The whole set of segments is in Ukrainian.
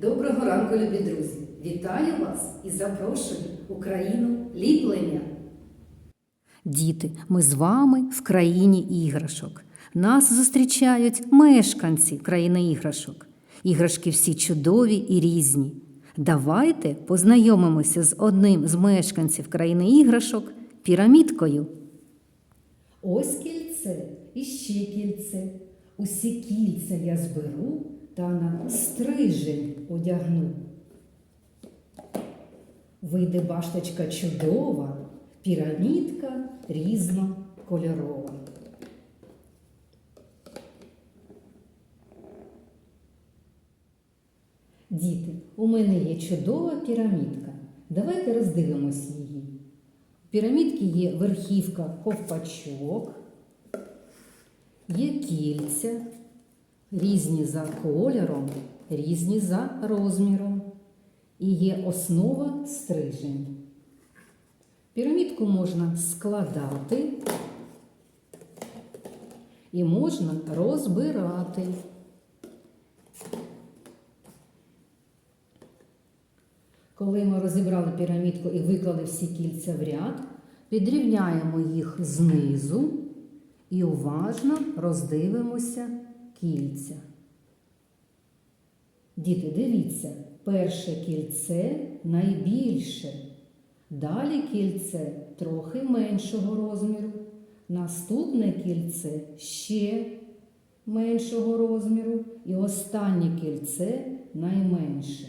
Доброго ранку, любі друзі! Вітаю вас і запрошую у країну ліплення. Діти, ми з вами в країні іграшок. Нас зустрічають мешканці країни іграшок. Іграшки всі чудові і різні. Давайте познайомимося з одним з мешканців країни іграшок пірамідкою. Ось кільце і ще кільце. Усі кільця я зберу та на стрижень одягну. Вийде башточка чудова, пірамідка різнокольорова. Діти, у мене є чудова пірамідка. Давайте роздивимось її. У пірамідки є верхівка ковпачок, є кільця, різні за кольором, різні за розміром. І є основа стрижень. Пірамідку можна складати і можна розбирати. Коли ми розібрали пірамідку і виклали всі кільця в ряд, підрівняємо їх знизу і уважно роздивимося кільця. Діти, дивіться, перше кільце найбільше. Далі кільце трохи меншого розміру. Наступне кільце ще меншого розміру. І останнє кільце найменше.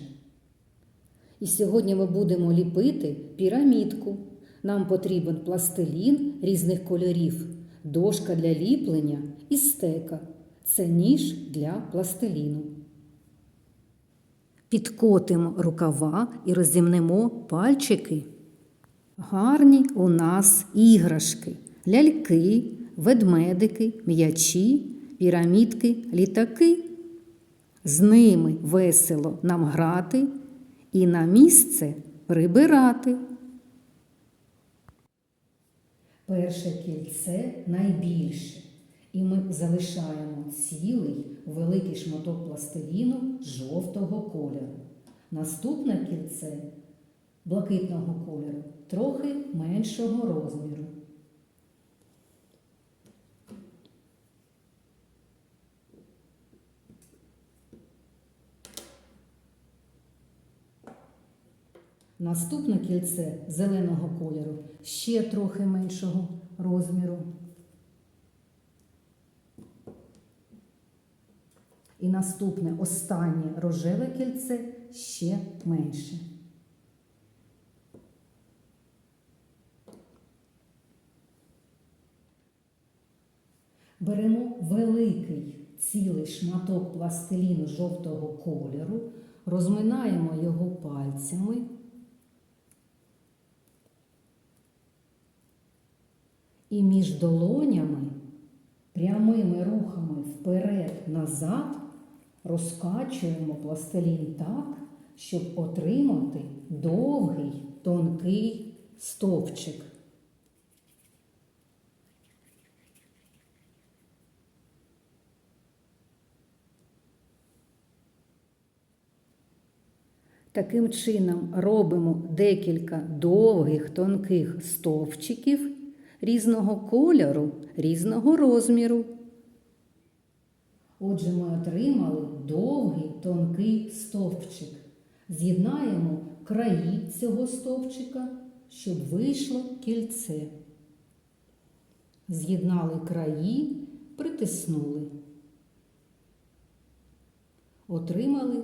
І сьогодні ми будемо ліпити пірамідку. Нам потрібен пластилін різних кольорів, дошка для ліплення і стека. Це ніж для пластиліну. Підкотимо рукава і розімнемо пальчики. Гарні у нас іграшки, ляльки, ведмедики, м'ячі, пірамідки, літаки. З ними весело нам грати і на місце прибирати. Перше кільце найбільше. І ми залишаємо цілий великий шматок пластиліну жовтого кольору. Наступне кільце блакитного кольору трохи меншого розміру. Наступне кільце зеленого кольору ще трохи меншого розміру. І наступне останнє рожеве кільце ще менше. Беремо великий цілий шматок пластиліну жовтого кольору, розминаємо його пальцями. І між долонями прямими рухами вперед-назад розкачуємо пластилін так, щоб отримати довгий тонкий стовпчик. Таким чином робимо декілька довгих тонких стовпчиків різного кольору, різного розміру. Отже, ми отримали довгий тонкий стовпчик. З'єднаємо краї цього стовпчика, щоб вийшло кільце. З'єднали краї, притиснули. Отримали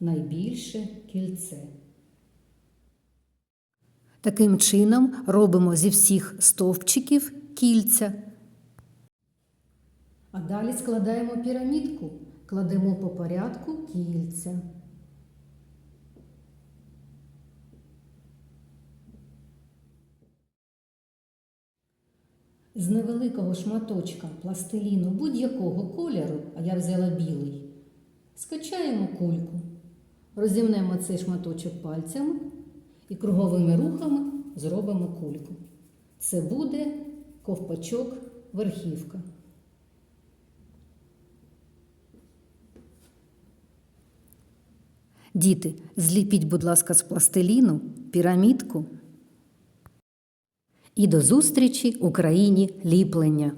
найбільше кільце. Таким чином робимо зі всіх стовпчиків кільця. А далі складаємо пірамідку, кладемо по порядку кільця. З невеликого шматочка пластиліну будь-якого кольору, а я взяла білий, скачаємо кульку, розімнемо цей шматочок пальцями і круговими рухами зробимо кульку. Це буде ковпачок верхівка. Діти, зліпіть, будь ласка, з пластиліну пірамідку. І до зустрічі Україні ліплення.